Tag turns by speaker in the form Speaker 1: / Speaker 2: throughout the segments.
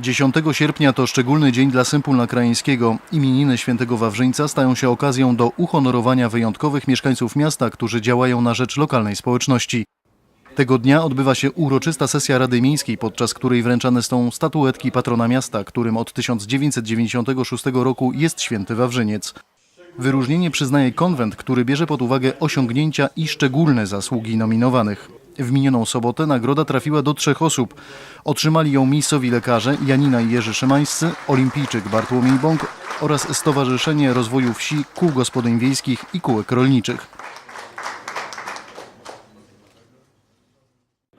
Speaker 1: 10 sierpnia to szczególny dzień dla Sępólna Krajeńskiego. Imieniny świętego Wawrzyńca stają się okazją do uhonorowania wyjątkowych mieszkańców miasta, którzy działają na rzecz lokalnej społeczności. Tego dnia odbywa się uroczysta sesja Rady Miejskiej, podczas której wręczane są statuetki patrona miasta, którym od 1996 roku jest święty Wawrzyniec. Wyróżnienie przyznaje konwent, który bierze pod uwagę osiągnięcia i szczególne zasługi nominowanych. W minioną sobotę nagroda trafiła do trzech osób. Otrzymali ją miejscowi lekarze Janina i Jerzy Szymańscy, olimpijczyk Bartłomiej Bąk oraz Stowarzyszenie Rozwoju Wsi, Kół Gospodyń Wiejskich i Kółek Rolniczych.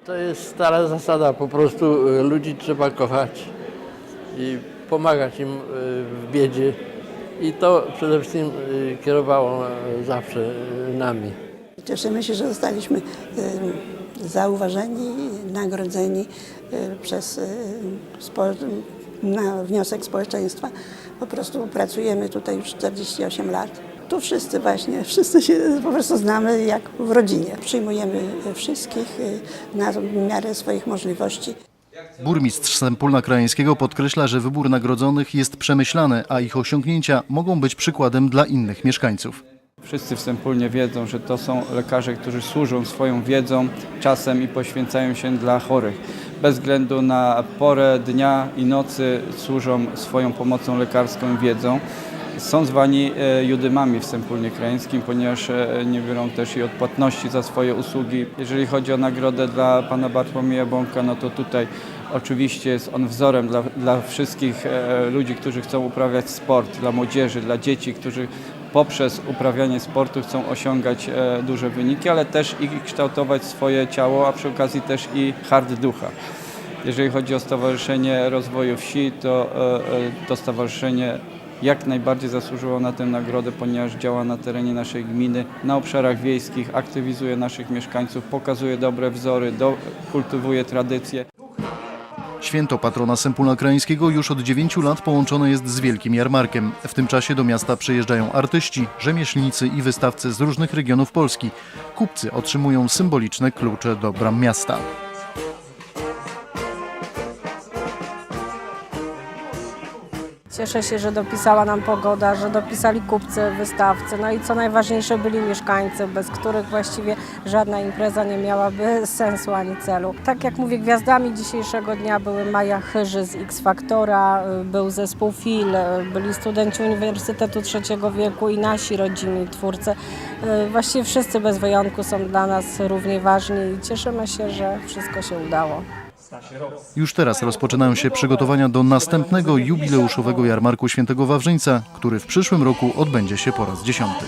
Speaker 2: To jest stara zasada, po prostu y, ludzi trzeba kochać i pomagać im y, w biedzie. I to przede wszystkim y, kierowało zawsze nami.
Speaker 3: Cieszymy się, że zostaliśmy zauważeni, nagrodzeni y, przez y, na wniosek społeczeństwa. Po prostu pracujemy tutaj już 48 lat. Tu wszyscy właśnie, wszyscy się po prostu znamy jak w rodzinie. Przyjmujemy wszystkich y, na miarę swoich możliwości.
Speaker 1: Burmistrz Sępólna Krajeńskiego podkreśla, że wybór nagrodzonych jest przemyślany, a ich osiągnięcia mogą być przykładem dla innych mieszkańców.
Speaker 4: Wszyscy w Sępólnie wiedzą, że to są lekarze, którzy służą swoją wiedzą, czasem i poświęcają się dla chorych. Bez względu na porę dnia i nocy służą swoją pomocą lekarską i wiedzą. Są zwani e, judymami w Sępólnie Krajeńskim, ponieważ e, nie biorą też i odpłatności za swoje usługi. Jeżeli chodzi o nagrodę dla pana Bartłomieja Bąka, no to tutaj oczywiście jest on wzorem dla, dla wszystkich e, ludzi, którzy chcą uprawiać sport, dla młodzieży, dla dzieci, którzy poprzez uprawianie sportu chcą osiągać e, duże wyniki, ale też i kształtować swoje ciało, a przy okazji też i hard ducha. Jeżeli chodzi o Stowarzyszenie Rozwoju Wsi, to e, e, to stowarzyszenie jak najbardziej zasłużyło na tę nagrodę, ponieważ działa na terenie naszej gminy, na obszarach wiejskich, aktywizuje naszych mieszkańców, pokazuje dobre wzory, do, kultywuje tradycje.
Speaker 1: Święto patrona Sępólna Krajeńskiego już od 9 lat połączone jest z wielkim jarmarkiem. W tym czasie do miasta przyjeżdżają artyści, rzemieślnicy i wystawcy z różnych regionów Polski. Kupcy otrzymują symboliczne klucze do bram miasta.
Speaker 5: Cieszę się, że dopisała nam pogoda, że dopisali kupcy, wystawcy, no i co najważniejsze byli mieszkańcy, bez których właściwie żadna impreza nie miałaby sensu ani celu. Tak jak mówię, gwiazdami dzisiejszego dnia były Maja Chyży z X Factora, y, był zespół FIL, y, byli studenci Uniwersytetu Trzeciego Wieku i nasi rodzimi twórcy. Y, Właściwie wszyscy bez wyjątku są dla nas równie ważni i cieszymy się, że wszystko się udało.
Speaker 1: Już teraz rozpoczynają się przygotowania do następnego jubileuszowego jarmarku Świętego Wawrzyńca, który w przyszłym roku odbędzie się po raz dziesiąty.